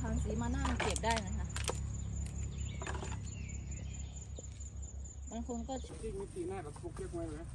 พังสีมานั่งเก็บได้นะคะ บางคนก็ ที่มีตีหน้ากับปุกเรียกไว้เลย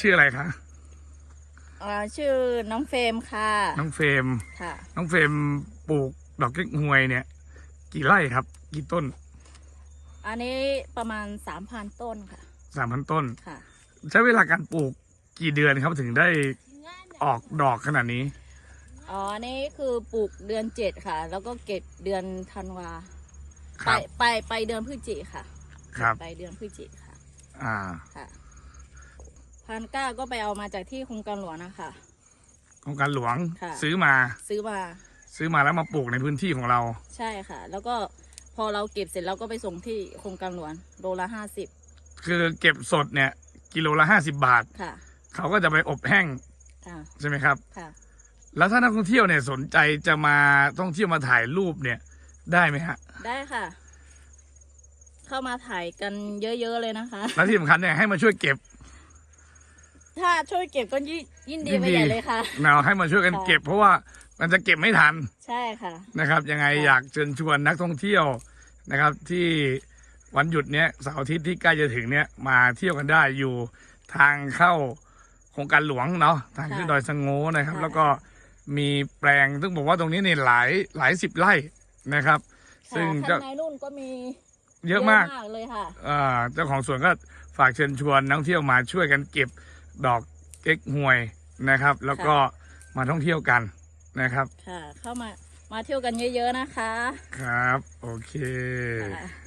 ชื่ออะไรคะอ่าชื่อน้องเฟรมค่ะ น้องเฟรมค่ะ น้องเฟรมปลูกดอกเก๊กฮวยเนี่ย กี่ไร่ครับ กี่ต้น อันนี้ประมาณสามพันต้นค่ะสามพันต้น ค่ะ ใช้เวลาการปลูกกี่เดือนครับถึงได้ออกดอกขนาดนี้ อ๋ออันนี้คือปลูกเดือนเจ็ดค่ะ แล้วก็เก็บเดือนธันวาคไปรับ ไปไปเดือนพฤศจิค่ะ ครับ ไปเดือนพฤศจิค่ะอ่า ค่ะ พันก้าก็ไปเอามาจากที่โครงการหลวงนะคะ โครงการหลวงค่ะ ซื้อมา ซื้อมาซื้อมาแล้วมาปลูกในพื้นที่ของเรา ใช่ค่ะ แล้วก็พอเราเก็บเสร็จเราก็ไปส่งที่โครงการหลวงโลละห้าสิบคือเก็บสดเนี่ย กิโลละห้าสิบาท ค่ะเขาก็จะไปอบแห้งอ่าใช่ไหมครับ ค่ะ แล้วถ้านักท่องเที่ยวเนี่ยสนใจจะมาท่องเที่ยวมาถ่ายรูปเนี่ยได้ไหมฮะ ได้ค่ะ เข้ามาถ่ายกันเยอะๆเลยนะคะ และที่สำคัญเนี่ยให้มาช่วยเก็บ ถ้าช่วยเก็บก็ยิ่งยิ่งดียิ่งไปดีใหญ่เลยค่ะเนาะให้มาช่วยกันค่ะเก็บเพราะว่ามันจะเก็บไม่ทันใช่ค่ะนะครับ ยังไงค่ะอยากเชิญชวนนักท่องเที่ยวนะครับ ที่วันหยุดเนี้ยเสาร์อาทิตย์ที่ใกล้จะถึงเนี้ยมาเที่ยวกันได้อยู่ทางเข้าโครงการหลวงเนาะทางขึ้นดอยสงโงนะครับ แล้วก็มีแปลงซึ่งบอกว่าตรงนี้เนี่ยหลายหลายสิบไร่นะครับ ซึ่งค่ะก็ข้างในนู่นก็มีเยอะมากเลยค่ะอ่าเจ้าของสวนก็ฝากเชิญชวนนักท่องเที่ยวมาช่วยกันเก็บ ดอกเก๊กฮวยนะครับ แล้วก็มาท่องเที่ยวกันนะครับ ค่ะ เข้ามามาเที่ยวกันเยอะๆนะคะ ครับ โอเคค่ะ